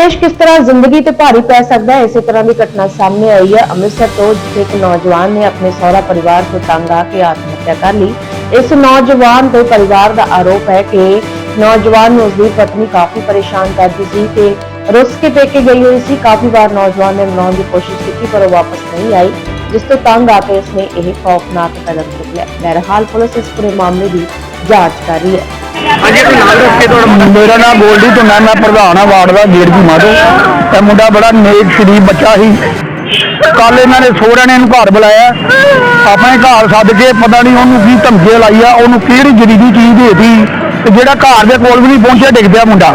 ਕਲੇਸ਼ ਕਿਸ ਤਰ੍ਹਾਂ ਜ਼ਿੰਦਗੀ ਤੇ ਭਾਰੀ ਪੈ ਸਕਦਾ ਹੈ ਇਸੇ ਤਰ੍ਹਾਂ ਦੀ ਘਟਨਾ ਸਾਹਮਣੇ ਆਈ ਹੈ ਅੰਮ੍ਰਿਤਸਰ ਤੋਂ ਜਿੱਥੇ ਇੱਕ ਨੌਜਵਾਨ ਨੇ ਆਪਣੇ ਸਹੁਰਾ ਪਰਿਵਾਰ ਤੋਂ ਤੰਗ ਆ ਕੇ ਆਤਮ ਹੱਤਿਆ ਕਰ ਲਈ ਇਸ ਨੌਜਵਾਨ ਤੇ ਪਰਿਵਾਰ ਦਾ ਆਰੋਪ ਹੈ ਕਿ ਨੌਜਵਾਨ ਨੂੰ ਉਸਦੀ ਪਤਨੀ ਕਾਫੀ ਪਰੇਸ਼ਾਨ ਕਰਦੀ ਸੀ ਤੇ ਰੁੱਸ ਕੇ ਪੇਕੇ ਗਈ ਹੋਈ ਸੀ ਕਾਫੀ ਵਾਰ ਨੌਜਵਾਨ ਨੇ ਮਨਾਉਣ ਦੀ ਕੋਸ਼ਿਸ਼ ਕੀਤੀ ਪਰ ਉਹ ਵਾਪਸ ਨਹੀਂ ਆਈ ਜਿਸ ਤੋਂ ਤੰਗ ਆ ਕੇ ਉਸਨੇ ਇਹ ਖੌਫਨਾਕ ਕਦਮ ਚੁੱਕਿਆ ਬਹਰਹਾਲ ਪੁਲਿਸ ਇਸ ਪੂਰੇ ਮਾਮਲੇ ਦੀ ਜਾਂਚ ਕਰ ਰਹੀ ਹੈ ਹਾਂਜੀ ਕੋਈ ਨਾਮ ਦੱਸ ਕੇ ਤੁਹਾਡਾ ਮੇਰਾ ਨਾਮ ਗੋਲਡੀ ਤੋਂ ਮੈਂ ਮੈਂ ਪ੍ਰਧਾਨ ਆ, ਵਾਰਡ ਦਾ ਗੇੜ ਦੀ ਮਾਧੋ। ਇਹ ਮੁੰਡਾ ਬੜਾ ਨੇਕ, ਸ਼ਰੀਫ ਬੱਚਾ ਸੀ। ਕੱਲ ਇਹਨਾਂ ਨੇ ਸੋਹਰਿਆਂ ਨੇ ਇਹਨੂੰ ਘਰ ਬੁਲਾਇਆ। ਆਪਣੇ ਘਰ ਸੱਦ ਕੇ ਪਤਾ ਨਹੀਂ ਉਹਨੂੰ ਕੀ ਧਮਕੇ ਲਾਈ ਆ ਉਹਨੂੰ ਕਿਹੜੀ ਜ਼ਰੀਦੀ ਚੀਜ਼ ਦੇਤੀ। ਤੇ ਜਿਹੜਾ ਘਰ ਦੇ ਕੋਲ ਵੀ ਨਹੀਂ ਪਹੁੰਚਿਆ, ਡਿੱਗ ਪਿਆ ਮੁੰਡਾ।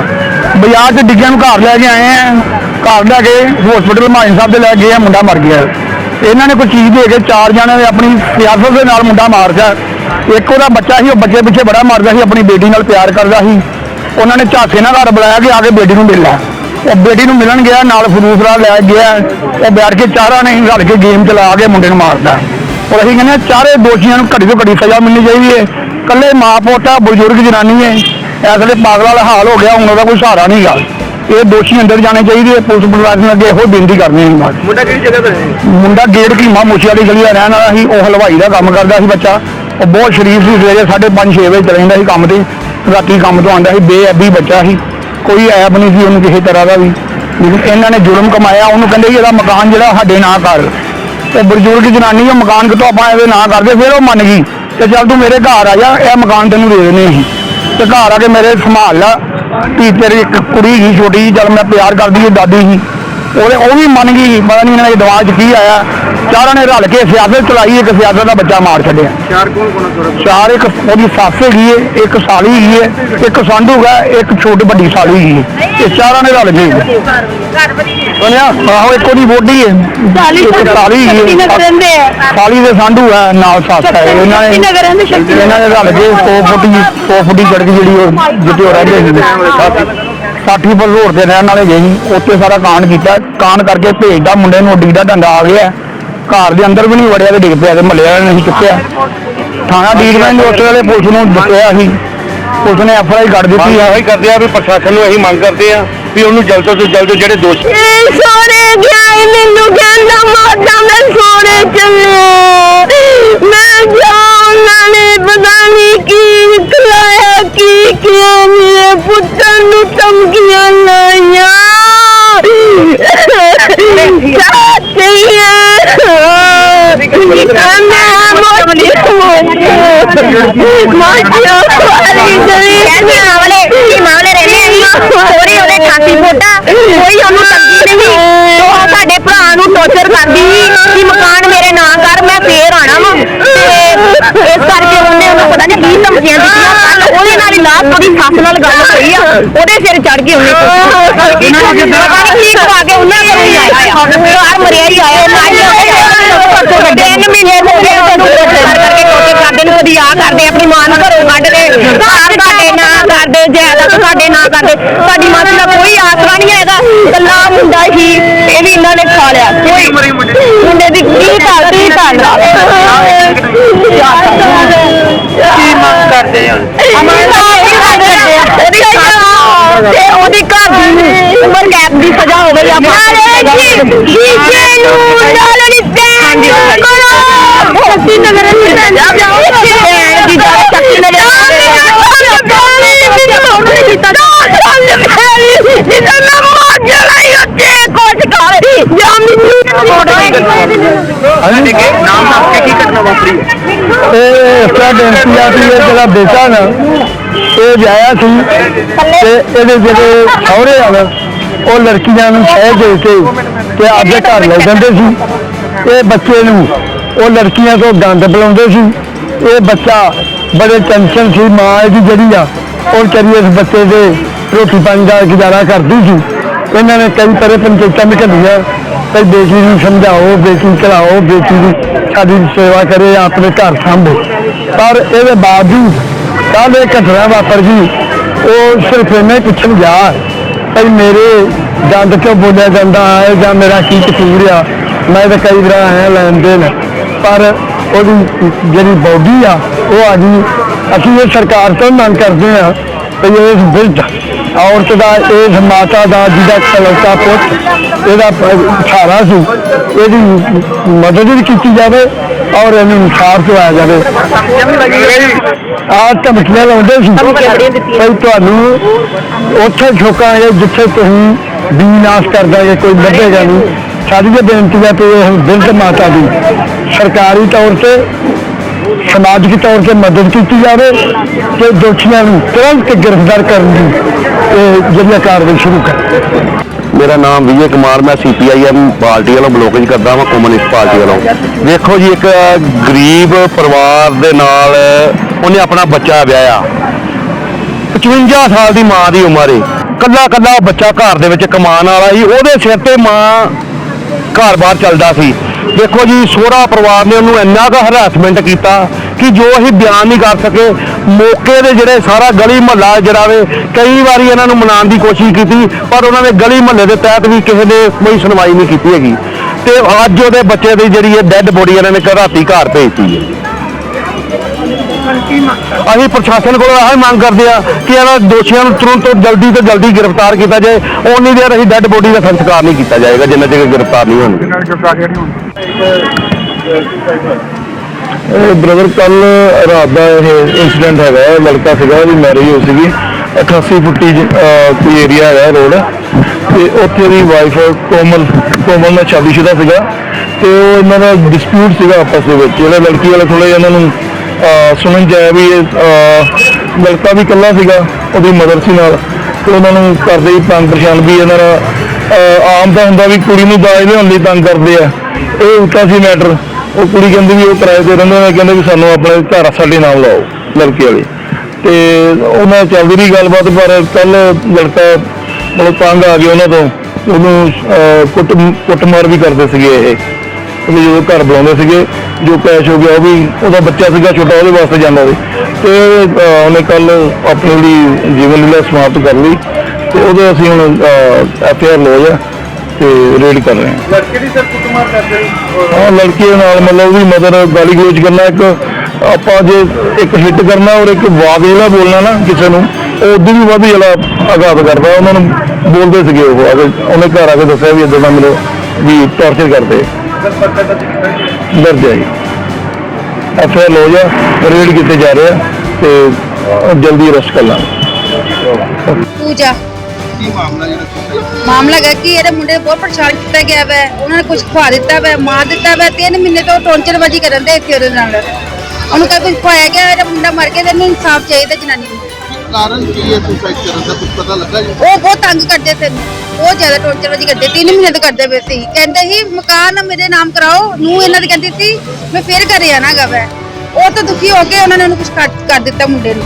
ਬਾਜ਼ਾਰ 'ਚ ਡਿੱਗਿਆ ਨੂੰ ਘਰ ਲੈ ਕੇ ਆਏ ਆ। ਘਰ ਲੈ ਕੇ ਹਸਪੀਟਲ ਮਾਨ ਸਾਹਿਬ ਦੇ ਲੈ ਗਏ ਆ, ਮੁੰਡਾ ਮਰ ਗਿਆ। ਇਹਨਾਂ ਨੇ ਕੋਈ ਚੀਜ਼ ਦੇ ਕੇ ਚਾਰ ਜਣਿਆਂ ਨੇ ਆਪਣੀ ਸਿਆਸਤ ਦੇ ਨਾਲ ਮੁੰਡਾ ਮਾਰਦਾ ਇੱਕ ਉਹਦਾ ਬੱਚਾ ਸੀ ਉਹ ਬੱਚੇ ਪਿੱਛੇ ਬੜਾ ਮਰਦਾ ਸੀ ਆਪਣੀ ਬੇਟੀ ਨਾਲ ਪਿਆਰ ਕਰਦਾ ਸੀ। ਉਹਨਾਂ ਨੇ ਝਾਕੇ ਨਾਲ ਘਰ ਬੁਲਾਇਆ ਕਿ ਆ ਕੇ ਬੇਟੀ ਨੂੰ ਮਿਲ ਲੈ। ਉਹ ਬੇਟੀ ਨੂੰ ਮਿਲਣ ਗਿਆ ਨਾਲ ਫਰੂਸਰਾ ਲੈ ਗਿਆ। ਉਹ ਬੈਠ ਕੇ ਚਾਰਾਂ ਨੇ ਰਲ ਕੇ ਗੇਮ ਚਲਾ ਕੇ ਮੁੰਡੇ ਨੂੰ ਮਾਰਦਾ। ਔਰ ਅਸੀਂ ਕਹਿੰਦੇ ਚਾਰੇ ਦੋਸ਼ੀਆਂ ਨੂੰ ਘੜੀ ਤੋਂ ਘੜੀ ਸਜ਼ਾ ਮਿਲਣੀ ਚਾਹੀਦੀ ਹੈ। ਕੱਲੇ ਮਾਂ ਪੋਤਾ ਬਜ਼ੁਰਗ ਜਨਾਨੀ ਹੈ। ਇਸ ਵੇਲੇ ਪਾਗਲ ਵਾਲਾ ਹਾਲ ਹੋ ਗਿਆ ਹੁਣ ਉਹਦਾ ਕੋਈ ਸਹਾਰਾ ਨਹੀਂਗਾ ਇਹ ਦੋਸ਼ੀ ਅੰਦਰ ਜਾਣੇ ਚਾਹੀਦੇ ਪੁਲਿਸ ਪ੍ਰਸ਼ਾਸਨ ਅੱਗੇ ਇਹੋ ਬੇਨਤੀ ਕਰਨੀ ਹੈ ਮੁੰਡਾ ਕਿਹੜੀ ਜਗ੍ਹਾ ਦਾ ਹੈ? ਮੁੰਡਾ ਗੇਟ ਕੀਮਾ ਮੂਛੀ ਵਾਲੀ ਗਲੀ ਦਾ ਰਹਿਣ ਵਾਲਾ ਸੀ ਉਹ ਹਲਵਾਈ ਦਾ ਕੰਮ ਕਰਦਾ ਸੀ ਬੱਚਾ। ਉਹ ਬਹੁਤ ਸ਼ਰੀਫ ਸੀ, ਸਵੇਰੇ 5:30 6 ਵਜੇ ਚਲੇ ਜਾਂਦਾ ਸੀ ਕੰਮ ਤੇ। ਰਾਤੀ ਕੰਮ ਤੋਂ ਆਉਂਦਾ ਸੀ ਬੇਅਬੀ ਬੱਚਾ ਸੀ। ਕੋਈ ਐਬ ਨਹੀਂ ਸੀ ਉਹਨੂੰ ਕਿਸੇ ਤਰ੍ਹਾਂ ਦਾ ਵੀ। ਲੇਕਿਨ ਇਹਨਾਂ ਨੇ ਜ਼ੁਲਮ ਕਮਾਇਆ, ਉਹਨੂੰ ਕਹਿੰਦੇ ਸੀ ਇਹਦਾ ਮਕਾਨ ਜਿਹੜਾ ਸਾਡੇ ਨਾਂ ਕਰ। ਤੇ ਬਜ਼ੁਰਗ ਜਨਾਨੀ, ਉਹ ਮਕਾਨ ਕਿਤੋਂ ਆਪਾਂ ਇਹਦੇ ਨਾਂ ਕਰਦੇ, ਫਿਰ ਉਹ ਮੰਨ ਗਈ ਤੇ ਚੱਲ ਤੂੰ ਮੇਰੇ ਘਰ ਆ ਜਾ, ਇਹ ਮਕਾਨ ਤੈਨੂੰ ਦੇ ਦੇਣੇ ਅਸੀਂ। ਤੇ ਘਰ ਆ ਕੇ ਮੇਰੇ ਸੰਭਾਲ ਲਾ। ਵੀ ਤੇਰੀ ਇੱਕ ਕੁੜੀ ਸੀ, ਛੋਟੀ ਜਿਹੀ ਜਦ ਮੈਂ ਪਿਆਰ ਕਰਦੀ ਸੀ ਦਾਦੀ ਸੀ। ਉਹਦੇ ਉਹ ਵੀ ਮੰਨ ਗਈ ਪਤਾ ਨਹੀਂ ਇਹਨਾਂ ਦੇ ਦਿਮਾਗ 'ਚ ਕੀ ਆਇਆ। ਚਾਰਾਂ ਨੇ ਰਲ ਕੇ ਸਿਆਸਤ ਚਲਾਈ ਇੱਕ ਸਿਆਸਤ ਦਾ ਬੱਚਾ ਮਾਰ ਛੱਡਿਆ। ਚਾਰ ਕੌਣ ਕੌਣ ਚਾਰ ਇੱਕ ਉਹਦੀ ਸੱਸ ਹੈਗੀ ਏ ਇੱਕ ਸਾਲੀ ਹੈਗੀ ਏ ਇੱਕ ਸੰਧੂ ਹੈ ਇੱਕ ਛੋਟੀ ਵੱਡੀ ਸਾਲੀ ਹੈਗੀ ਏ। ਇਹ ਚਾਰਾਂ ਨੇ ਰਲ ਕੇ। ਸੁਣਿਆ? ਆਹੋ ਇੱਕ ਉਹਦੀ ਬੋਡੀ ਏ। ਇੱਕ ਸਾਲੀ ਹੈਗੀ ਏ। ਸਾਲੀ ਦੇ ਸੰਧੂ ਹੈ ਨਾਲ ਸੱਸ ਹੈ ਇਹਨਾਂ ਨੇ ਇਹਨਾਂ ਨੇ ਰਲ ਕੇ 100 ਫੁੱਟੀ 100 ਫੁੱਟੀ ਸੜਕ ਜਿਹੜੀ ਉਹ ਜਿੱਥੇ ਉਹ ਰਹਿੰਦੇ ਸੀ। ਪਰ ਰੋਡ ਤੇ ਰਹਿਣ ਵਾਲੇ ਗਏ ਸੀ ਉੱਥੇ ਸਾਰਾ ਕਾਂਡ ਕੀਤਾ ਕਾਂਡ ਕਰਕੇ ਭੇਜਦਾ ਮੁੰਡੇ ਨੂੰ ਡੀ ਦਾ ਡੰਡਾ ਆ ਗਿਆ। ਘਰ ਦੇ ਅੰਦਰ ਵੀ ਨਹੀਂ ਵੜਿਆ ਤੇ ਡਿੱਗ ਪਿਆ ਤੇ ਮਹੱਲੇ ਵਾਲਿਆਂ ਨੇ ਨਹੀਂ ਚੁੱਕਿਆ। ਥਾਣਾ ਡੀਲਮੈਂਟ ਉਸ ਵੇਲੇ ਪੁਲਿਸ ਨੂੰ ਦੱਸਿਆ ਸੀ। ਪੁਲਿਸ ਨੇ ਐਫ ਆਈ ਕੱਢ ਦਿੱਤੀ ਆ। ਇਹੀ ਕਰਦੇ ਆ ਵੀ ਪ੍ਰਸ਼ਾਸਨ ਨੂੰ ਇਹੀ ਮੰਗ ਕਰਦੇ ਆ ਵੀ ਉਹਨੂੰ ਜਲਦ ਤੋਂ ਜਲਦ ਜਿਹੜੇ ਦੋਸ਼ੀ ਸੋਰੇ ਗਿਆ ਮੈਨੂੰ ਕਹਿੰਦਾ ਮਾਤਾ ਮੈਂ ਸੋਰੇ ਚੱਲੇ। ਮੈਂ ਜਾਉਣਾ ਨੇ ਪਤਾ ਨਹੀਂ ਕੀ ਖਲਾਇਆ ਕੀ ਕਿਹਾ ਮੇਰੇ ਪੁੱਤਰ ਨੂੰ ਧਮਕੀਆਂ ਲਾਈਆਂ ਕੋਈ ਉਹਨੂੰ ਤੰਗੀ ਨਹੀਂ ਉਹ ਸਾਡੇ ਭਰਾ ਨੂੰ ਟੌਰਚਰ ਕਰਦੀ ਸੀ ਕਿ ਮਕਾਨ ਮੇਰੇ ਨਾਂ ਕਰ ਮੈਂ ਫੇਰ ਆਣਾ ਵਾ ਤੇ ਇਸ ਕਰਕੇ ਉਹਨੇ ਉਹਨੂੰ ਪਤਾ ਨਹੀਂ ਕੀ ਧਮਕੀਆਂ ਦਿੱਤੀਆਂ ਕੱਲ ਉਹਦੇ ਸੱਸ ਨਾਲ ਗੱਲ ਹੋਈ ਆ ਉਹਦੇ ਸਿਰ ਚੜ ਗਈ ਉਹਨੇ ਕੀ ਕੇ ਉਹਨਾਂ ਕੋਲ ਹੀ ਆਇਆ ਆ। ਘਰ ਮਰਿਆ ਹੀ ਆਇਆ ਤਿੰਨ ਮਹੀਨੇ ਹੋ ਗਏ ਉਹਨੂੰ ਟੌਰਚਰ ਕਰਕੇ ਟੌਰਚਰ ਕਰਦੇ ਨੂੰ ਕਦੀ ਆ ਕਰਦੇ ਆਪਣੀ ਮਾਂ ਨੂੰ ਘਰੋਂ ਕੱਢ ਦੇ। ਘਰ ਸਾਡੇ ਨਾਂ ਕਰਦੇ ਜਾਇਦਾਦ ਸਾਡੇ ਨਾਂ ਕਰਦੇ ਸਾਡੀ ਮਾਂ ਦਾ ਕੋਈ ਆਸਰਾ ਨਹੀਂ ਹੈਗਾ। ਕੱਲਾ ਮੁੰਡਾ ਹੀ ਇਹ ਵੀ ਇਹਨਾਂ ਨੇ ਖਾ ਲਿਆ। ਕੋਈ ਮੁੰਡੇ ਦੀ? ਕੀ ਮੰਗ ਕਰਦੇ ਇਹ ਇਸ ਤਰ੍ਹਾਂ ਬੇਨਤੀ ਆ ਕਿ ਇਹ ਜਿਹੜਾ ਬੇਟਾ ਨਾ ਇਹ ਜਾਇਆ ਸੀ ਤੇ ਇਹਦੇ ਜਿਹੜੇ ਸਹੁਰੇ ਆ ਨਾ ਉਹ ਲੜਕੀਆਂ ਨੂੰ ਸ਼ਹਿਰ ਦੇ ਕੇ ਤੇ ਆਪਦੇ ਘਰ ਲੈ ਜਾਂਦੇ ਸੀ। ਇਹ ਬੱਚੇ ਨੂੰ ਉਹ ਲੜਕੀਆਂ ਤੋਂ ਗੰਦ ਬੁਲਾਉਂਦੇ ਸੀ। ਇਹ ਬੱਚਾ ਬੜੇ ਟੈਨਸ਼ਨ ਸੀ, ਮਾਂ ਇਹਦੀ ਜਿਹੜੀ ਆ, ਉਹ ਵਿਚਾਰੀ ਇਸ ਬੱਚੇ ਦੇ ਰੋਟੀ ਪਾਣੀ ਦਾ ਗੁਜ਼ਾਰਾ ਕਰਦੀ ਸੀ। ਇਹਨਾਂ ਨੇ ਕਈ ਤਰ੍ਹਾਂ ਪੰਚਾਇਤਾਂ ਵਿੱਚ ਘੱਲੀਆਂ ਤੇ ਬੇਟੀ ਨੂੰ ਸਮਝਾਓ, ਬੇਟੀ ਨੂੰ ਚਲਾਓ ਬੇਟੀ ਦੀ ਸਾਡੀ ਸੇਵਾ ਕਰੇ, ਆਪਣੇ ਘਰ ਸਾਂਭੇ। ਪਰ ਇਹਦੇ ਬਾਵਜੂਦ ਕੱਲ੍ਹ ਇਹ ਘਟਨਾ ਵਾਪਰ ਗਈ। ਉਹ ਸਿਰਫ ਇਹਨੇ ਪੁੱਛਣ ਗਿਆ। ਭਾਈ ਮੇਰੇ ਦੰਦ ਕਿਉਂ ਬੋਲਿਆ ਜਾਂਦਾ ਹੈ ਜਾਂ ਮੇਰਾ ਕੀ ਕਸੂਰ ਆ? ਮੈਂ ਤਾਂ ਕਈ ਵਾਰ ਆਇਆ ਲੈਣ ਦੇਣ, ਪਰ ਉਹਦੀ ਜਿਹੜੀ ਬੋਡੀ ਆ, ਉਹ ਅੱਜ ਅਸੀਂ ਇਹ ਸਰਕਾਰ ਤੋਂ ਮੰਗ ਕਰਦੇ ਆ ਕਿ ਇਸ ਬਿਰਧ ਔਰਤ ਦਾ, ਇਸ ਮਾਤਾ ਦਾ ਜਿਹਦਾ ਕਲੌਤਾ ਪੁੱਤ, ਇਹਦਾ ਪ- ਸਹਾਰਾ ਸੀ, ਇਹਦੀ ਮਦਦ ਵੀ ਕੀਤੀ ਜਾਵੇ। ਔਰ ਇਹਨੂੰ ਇਨਸਾਫ ਦਿਵਾਇਆ ਜਾਵੇ। ਆ ਧਮਕੀਆਂ ਲਾਉਂਦੇ ਸੀ। ਭਈ ਤੁਹਾਨੂੰ ਉੱਥੇ ਠੋਕਾਂਗੇ ਜਿੱਥੇ ਤੁਸੀਂ ਬੀਨਾਸ਼ ਕਰ ਦਾਂਗੇ ਕੋਈ ਲੱਭੇਗਾ ਨਹੀਂ। ਸਾਡੀ ਇਹ ਬੇਨਤੀ ਹੈ ਕਿ ਇਹ ਬਿਰਧ ਮਾਤਾ ਦੀ ਸਰਕਾਰੀ ਤੌਰ ਤੇ ਸਮਾਜਿਕ ਤੌਰ ਤੇ ਮਦਦ ਕੀਤੀ ਜਾਵੇ ਤੇ ਦੋਸ਼ੀਆਂ ਨੂੰ ਤੁਰੰਤ ਗ੍ਰਿਫਤਾਰ ਕਰਨ ਦੀ ਇਹ ਜਿਹੜੀ ਕਾਰਵਾਈ ਸ਼ੁਰੂ ਕਰ। ਮੇਰਾ ਨਾਮ ਵਿਜੇ ਕੁਮਾਰ, ਮੈਂ ਸੀਪੀਆਈਐਮ ਪਾਰਟੀ ਵੱਲੋਂ ਬਲੋਕੇਜ ਕਰਦਾ ਹਾਂ ਕਮਿਊਨਿਸਟ ਪਾਰਟੀ ਵੱਲੋਂ। ਵੇਖੋ ਜੀ, ਇੱਕ ਗਰੀਬ ਪਰਿਵਾਰ ਦੇ ਨਾਲ ਉਹਨੇ ਆਪਣਾ ਬੱਚਾ ਵਿਆਹਿਆ। 55 ਸਾਲ ਦੀ ਮਾਂ ਦੀ ਉਮਰ ਏ। ਕੱਲਾ ਕੱਲਾ ਬੱਚਾ ਘਰ ਦੇ ਵਿੱਚ ਕਮਾਉਣ ਵਾਲਾ ਸੀ, ਉਹਦੇ ਸਿਰ ਤੇ ਮਾਂ ਘਰ-ਬਾਰ ਚੱਲਦਾ ਸੀ। ਦੇਖੋ ਜੀ, ਸੋਹਰਾ ਪਰਿਵਾਰ ਨੇ ਉਹਨੂੰ ਇੰਨਾ ਕੁ ਹਰਾਸਮੈਂਟ ਕੀਤਾ ਕਿ ਜੋ ਅਸੀਂ ਬਿਆਨ ਨਹੀਂ ਕਰ ਸਕੇ, ਮੌਕੇ ਦੇ ਜਿਹੜੇ ਸਾਰਾ ਗਲੀ ਮਹੱਲਾ ਜਿਹੜਾ ਵੇ, ਕਈ ਵਾਰੀ ਇਹਨਾਂ ਨੂੰ ਮਨਾਉਣ ਦੀ ਕੋਸ਼ਿਸ਼ ਕੀਤੀ, ਪਰ ਉਹਨਾਂ ਨੇ ਗਲੀ ਮਹੱਲੇ ਦੇ ਤਹਿਤ ਵੀ ਕਿਸੇ ਨੇ ਕੋਈ ਸੁਣਵਾਈ ਨਹੀਂ ਕੀਤੀ ਹੈਗੀ। ਤੇ ਅੱਜ ਉਹਦੇ ਬੱਚੇ ਦੀ ਜਿਹੜੀ ਇਹ ਡੈੱਡ ਬੋਡੀ ਇਹਨਾਂ ਨੇ ਰਾਤੀ ਘਰ ਭੇਜਤੀ ਹੈ। ਅਸੀਂ ਪ੍ਰਸ਼ਾਸਨ ਕੋਲੋਂ ਇਹ ਮੰਗ ਕਰਦੇ ਆ ਕਿ ਇਹਨਾਂ ਦੋਸ਼ੀਆਂ ਨੂੰ ਤੁਰੰਤ ਤੋਂ ਜਲਦੀ ਤੋਂ ਜਲਦੀ ਗ੍ਰਿਫਤਾਰ ਕੀਤਾ ਜਾਏ। ਉਨੀ ਦੇਰ ਅਸੀਂ ਡੈੱਡ ਬੋਡੀ ਦਾ ਸੰਸਕਾਰ ਨਹੀਂ ਕੀਤਾ ਜਾਏਗਾ ਜਿੰਨਾ ਚਿਰ ਗ੍ਰਿਫਤਾਰ ਨਹੀਂ ਹੋਣਗੇ। ਇਹ ਬ੍ਰਦਰ ਕੱਲ ਰਾਤ ਦਾ ਇਹ ਇਨਸੀਡੈਂਟ ਹੈਗਾ ਲੜਕਾ ਸੀਗਾ ਉਹਦੀ ਮੈਰਿਜ ਹੋਈ ਸੀਗੀ। 88 ਫੁੱਟੀ ਕੋਈ ਏਰੀਆ ਹੈਗਾ ਰੋਡ ਤੇ ਉੱਥੇ ਦੀ ਵਾਈਫ ਕੋਮਲ ਕੋਮਲ ਨਾਲ ਸ਼ਾਦੀशुदा ਸੀਗਾ। ਤੇ ਉਹ ਇਹਨਾਂ ਦਾ ਡਿਸਪਿਊਟ ਸੀਗਾ ਆਪਸ ਦੇ ਵਿੱਚ। ਜਿਹੜੇ ਲੜਕੀ ਵਾਲੇ ਥੋੜੇ ਇਹਨਾਂ ਨੂੰ ਸੁਣਨ ਚ ਵੀ ਲੜਕਾ ਵੀ ਇਕੱਲਾ ਸੀਗਾ, ਉਹਦੀ ਮਦਰ ਸੀ ਨਾਲ। ਤੇ ਉਹਨਾਂ ਨੂੰ ਕਰਦੇ ਹੀ ਤੰਗ ਪਰੇਸ਼ਾਨ ਵੀ ਇਹਨਾਂ ਦਾ ਆਮ ਤਾਂ ਹੁੰਦਾ ਵੀ ਕੁੜੀ ਨੂੰ ਦਾਜ ਲਿਆਉਣ ਲਈ ਤੰਗ ਕਰਦੇ ਆ। ਇਹ ਉਲਟਾ ਸੀ ਮੈਟਰ ਉਹ ਕੁੜੀ ਕਹਿੰਦੀ ਵੀ ਉਹ ਕਿਰਾਏ ਤੇ ਰਹਿੰਦੇ ਨੇ ਕਹਿੰਦੇ ਵੀ ਸਾਨੂੰ ਆਪਣੇ ਘਰ ਸਾਡੇ ਨਾਲ ਲਾਓ, ਲੜਕੇ ਵਾਲੇ। ਤੇ ਉਹਨਾਂ ਨਾਲ ਚੱਲਦੀ ਰਹੀ ਗੱਲਬਾਤ, ਪਰ ਕੱਲ ਲੜਕਾ ਮਤਲਬ ਤੰਗ ਆ ਗਿਆ ਉਹਨਾਂ ਤੋਂ। ਉਹਨੂੰ ਕੁੱਟ, ਕੁੱਟਮਾਰ ਵੀ ਕਰਦੇ ਸੀਗੇ ਇਹ। ਉਹ ਜਦੋਂ ਘਰ ਬੁਲਾਉਂਦੇ ਸੀਗੇ ਜੋ ਕੈਸ਼ ਹੋ ਗਿਆ ਉਹ ਵੀ ਉਹਦਾ ਬੱਚਾ ਸੀਗਾ ਛੋਟਾ ਉਹਦੇ ਵਾਸਤੇ ਜਾਂਦਾ ਸੀ। ਤੇ ਉਹਨੇ ਕੱਲ ਆਪਣੀ ਲਈ ਜੀਵਨ ਲੀਲਾ ਸਮਾਪਤ ਕਰ ਲਈ ਤੇ ਉਹਦੇ ਅਸੀਂ ਹੁਣ ਐਫ ਆਰ ਲੋ ਜਾ ਤੇ ਰੇਡ ਕਰ ਰਹੇ ਹਾਂ। ਲੜਕੇ ਦੀ ਸਰ ਕੁੱਟਮਾਰ ਕਰਦੇ ਹਾਂ ਲੜਕੀ ਦੇ ਨਾਲ ਮਤਲਬ ਉਹਦੀ ਮਦਰ ਗਾਲੀ ਗਲੋਚ ਕਰਨਾ ਇੱਕ ਆਪਾਂ ਜੇ ਇੱਕ ਹਿੱਟ ਕਰਨਾ ਔਰ ਇੱਕ ਵਾਕ ਜਿਹੜਾ ਬੋਲਣਾ ਨਾ ਕਿਸੇ ਨੂੰ ਉਹ ਉਦੋਂ ਵੀ ਵੱਧ ਜਿਹੜਾ ਆਘਾਤ ਕਰਦਾ। ਉਹਨਾਂ ਨੂੰ ਬੋਲਦੇ ਸੀਗੇ ਉਹ ਆ ਕੇ ਉਹਨੇ ਘਰ ਆ ਕੇ ਦੱਸਿਆ ਵੀ ਇਦਾਂ ਦਾ ਮੈਨੂੰ ਵੀ ਟੌਰਚਰ ਕਰਦੇ। ਦਰਜ ਜੀ। ਹੈ ਲੋ ਜਾ ਰੇਡ ਕੀਤੇ ਜਾ ਰਹੇ ਆ ਤੇ ਜਲਦੀ ਅਰੈਸਟ ਕਰ ਲਾਂਗੇ। ਪੂਜਾ। ਕੀ ਮਾਮਲਾ ਜਿਹੜਾ ਮਾਮਲਾ ਹੈ ਕਿ ਇਹਦੇ ਮੁੰਡੇ ਨੂੰ ਬਹੁਤ ਪਰੇਸ਼ਾਨ ਕੀਤਾ ਗਿਆ ਵੈ। ਉਹਨਾਂ ਨੇ ਕੁਝ ਖਵਾ ਦਿੱਤਾ ਵੈ ਮਾਰ ਦਿੱਤਾ ਵੈ। ਤਿੰਨ ਮਹੀਨੇ ਤੋਂ ਟੌਰਚਰਬਾਜੀ ਕਰਨ ਦੇ ਇੱਥੇ ਉਹਦੇ ਨਾਲ। ਉਹਨੂੰ ਕਹ ਕੁਝ ਖਵਾਇਆ ਗਿਆ ਇਹਦਾ ਮੁੰਡਾ ਮਰ ਗਿਆ ਤੇ ਇਹਨੂੰ ਇਨਸਾਫ ਚਾਹੀਦਾ ਜਨਾਨੀ ਨੂੰ। ਕਾਰਨ ਕੀ ਹੈ ਸੁਸਾਈਡ ਕਰਨ ਦਾ? ਕੁਝ ਪਤਾ ਲੱਗਾ ਜੀ? ਉਹ ਬਹੁਤ ਤੰਗ ਕਰਦੇ ਸੀ। ਬਹੁਤ ਜ਼ਿਆਦਾ ਟੌਰਚਰਬਾਜੀ ਕਰਦੇ ਤਿੰਨ ਮਹੀਨੇ ਤੋਂ ਕਰਦੇ ਪਏ ਸੀ। ਕਹਿੰਦੇ ਸੀ ਮਕਾਨ ਮੇਰੇ ਨਾਮ ਕਰਾਓ। ਨੂੰ ਇਹਨਾਂ ਦੀ ਕਹਿੰਦੀ ਸੀ ਮੈਂ ਫੇਰ ਘਰੇ ਆਣਾ ਗਾ ਵੈ ਉਹ ਤਾਂ ਦੁਖੀ ਹੋ ਕੇ ਉਹਨਾਂ ਨੇ ਉਹਨੂੰ ਕੁਝ ਕਰ ਦਿੱਤਾ ਮੁੰਡੇ ਨੂੰ।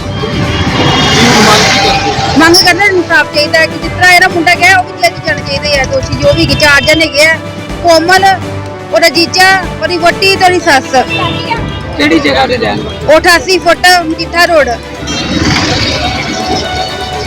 ਮੰਗ ਕਰਦੇ? ਇਨਸਾਫ ਚਾਹੀਦਾ ਹੈ ਕਿ ਜਿਸ ਤਰ੍ਹਾਂ ਇਹਦਾ ਮੁੰਡਾ ਗਿਆ ਉਹ ਵੀ ਜੇਲ੍ਹ 'ਚ ਜਾਣਾ ਚਾਹੀਦਾ ਹੈ। ਦੋਸ਼ੀ ਜੋ ਵੀ ਚਾਰ ਜਣੇ ਗਏ ਆ ਕੋਮਲ ਉਹਦਾ ਜੀਜਾ ਉਹਦੀ ਵੋਟੀ ਤੇ ਉਹਦੀ ਸੱਸ। ਕਿਹੜੀ ਜਗ੍ਹਾ ਤੇ ਰਹਿਣ ਉਹ 88 ਫੁੱਟ ਮਜੀਠਾ ਰੋਡ।